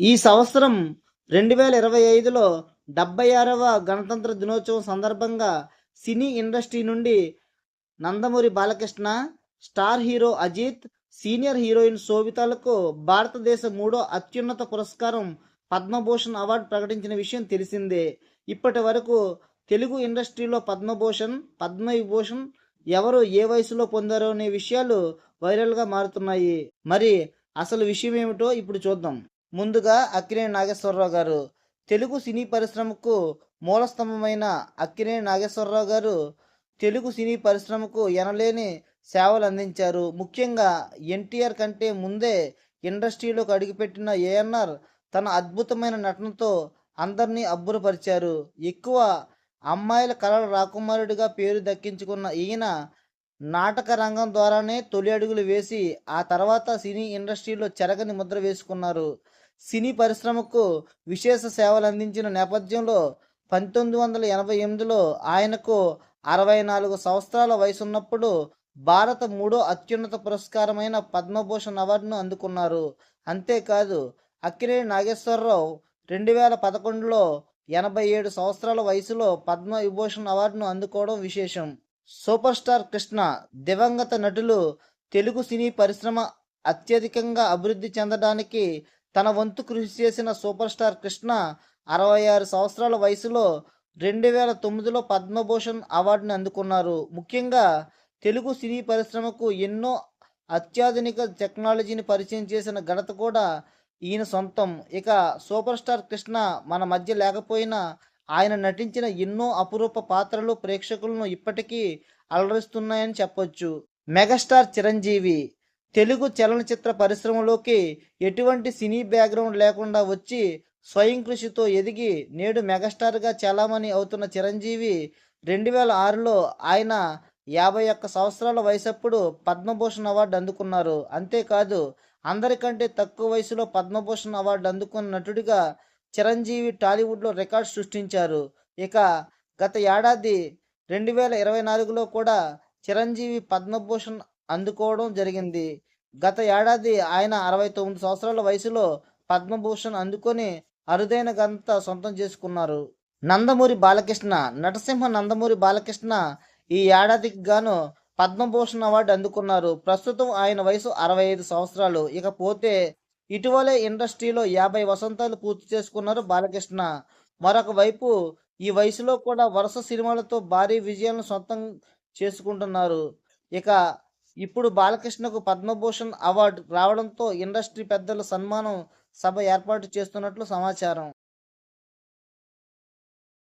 ఈ సంవత్సరం రెండు వేల ఇరవై ఐదులో డెబ్బై ఆరవ గణతంత్ర దినోత్సవం సందర్భంగా సినీ ఇండస్ట్రీ నుండి Nandamuri Balakrishna star hero Ajith senior heroine శోభితాలకు భారతదేశ మూడో అత్యున్నత పురస్కారం పద్మభూషణ్ అవార్డు ప్రకటించిన విషయం తెలిసిందే. ఇప్పటి వరకు తెలుగు ఇండస్ట్రీలో పద్మభూషణ్ పద్మవిభూషణ్ ఎవరు ఏ వయసులో పొందారో అనే విషయాలు వైరల్గా మారుతున్నాయి. మరి అసలు విషయం ఏమిటో ఇప్పుడు చూద్దాం. ముందుగా అక్కినేని నాగేశ్వరరావు గారు. తెలుగు సినీ పరిశ్రమకు మూలస్తంభమైన అక్కినేని నాగేశ్వరరావు గారు తెలుగు సినీ పరిశ్రమకు ఎనలేని సేవలు అందించారు. ముఖ్యంగా ఎన్టీఆర్ కంటే ముందే ఇండస్ట్రీలోకి అడుగుపెట్టిన ఏఎన్ఆర్ తన అద్భుతమైన నటనతో అందరినీ అబ్బురపరిచారు. ఎక్కువ అమ్మాయిల కళల రాకుమారుడిగా పేరు దక్కించుకున్న ఈయన నాటక రంగం ద్వారానే తొలి అడుగులు వేసి ఆ తర్వాత సినీ ఇండస్ట్రీలో చెరగని ముద్ర వేసుకున్నారు. సినీ పరిశ్రమకు విశేష సేవలు అందించిన నేపథ్యంలో పంతొమ్మిది వందల ఎనభై ఎనిమిదిలో ఆయనకు అరవై నాలుగు సంవత్సరాల వయసున్నప్పుడు భారత మూడో అత్యున్నత పురస్కారమైన పద్మభూషణ్ అవార్డును అందుకున్నారు. అంతేకాదు అక్కినేని నాగేశ్వరరావు రెండు వేల పదకొండులో ఎనభై ఏడు సంవత్సరాల వయసులో పద్మ విభూషణ్ అవార్డును అందుకోవడం విశేషం. సూపర్ స్టార్ కృష్ణ దివంగత నటులు తెలుగు సినీ పరిశ్రమ అత్యధికంగా అభివృద్ధి చెందడానికి తన వంతు కృషి చేసిన సూపర్ స్టార్ కృష్ణ అరవై ఆరు సంవత్సరాల వయసులో రెండు వేల తొమ్మిదిలో పద్మభూషణ్ అవార్డుని అందుకున్నారు. ముఖ్యంగా తెలుగు సినీ పరిశ్రమకు ఎన్నో అత్యాధునిక టెక్నాలజీని పరిచయం చేసిన ఘనత కూడా ఈయన సొంతం. ఇక సూపర్ స్టార్ కృష్ణ మన మధ్య లేకపోయినా ఆయన నటించిన ఎన్నో అపురూప పాత్రలు ప్రేక్షకులను ఇప్పటికీ అలరిస్తున్నాయని చెప్పొచ్చు. మెగాస్టార్ చిరంజీవి తెలుగు చలనచిత్ర పరిశ్రమలోకి ఎటువంటి సినీ బ్యాక్గ్రౌండ్ లేకుండా వచ్చి స్వయం కృషితో ఎదిగి నేడు మెగాస్టార్గా చలామణి అవుతున్న చిరంజీవి రెండు వేల ఆరులో ఆయన యాభై ఒక్క సంవత్సరాల వయసప్పుడు పద్మభూషణ్ అవార్డు అందుకున్నారు. అంతేకాదు అందరికంటే తక్కువ వయసులో పద్మభూషణ్ అవార్డు అందుకున్న నటుడిగా చిరంజీవి టాలీవుడ్లో రికార్డ్ సృష్టించారు. ఇక గత ఏడాది రెండు వేల ఇరవై నాలుగులో కూడా చిరంజీవి పద్మభూషణ్ అందుకోవడం జరిగింది. గత ఏడాది ఆయన అరవై తొమ్మిది సంవత్సరాల వయసులో పద్మభూషణ్ అందుకొని అరుదైన ఘనత సొంతం చేసుకున్నారు. నందమూరి బాలకృష్ణ నటసింహ నందమూరి బాలకృష్ణ ఈ ఏడాదికి గాను పద్మభూషణ్ అవార్డు అందుకున్నారు. ప్రస్తుతం ఆయన వయసు అరవై ఐదు సంవత్సరాలు. ఇకపోతే ఇటీవలే ఇండస్ట్రీలో యాభై వసంతాలు పూర్తి చేసుకున్నారు బాలకృష్ణ. మరొక వైపు ఈ వయసులో కూడా వరుస సినిమాలతో భారీ విజయాలను సొంతం చేసుకుంటున్నారు. ఇక ఇప్పుడు బాలకృష్ణకు పద్మభూషణ్ అవార్డు రావడంతో ఇండస్ట్రీ పెద్దల సన్మానం సభ ఏర్పాటు చేస్తున్నట్లు సమాచారం.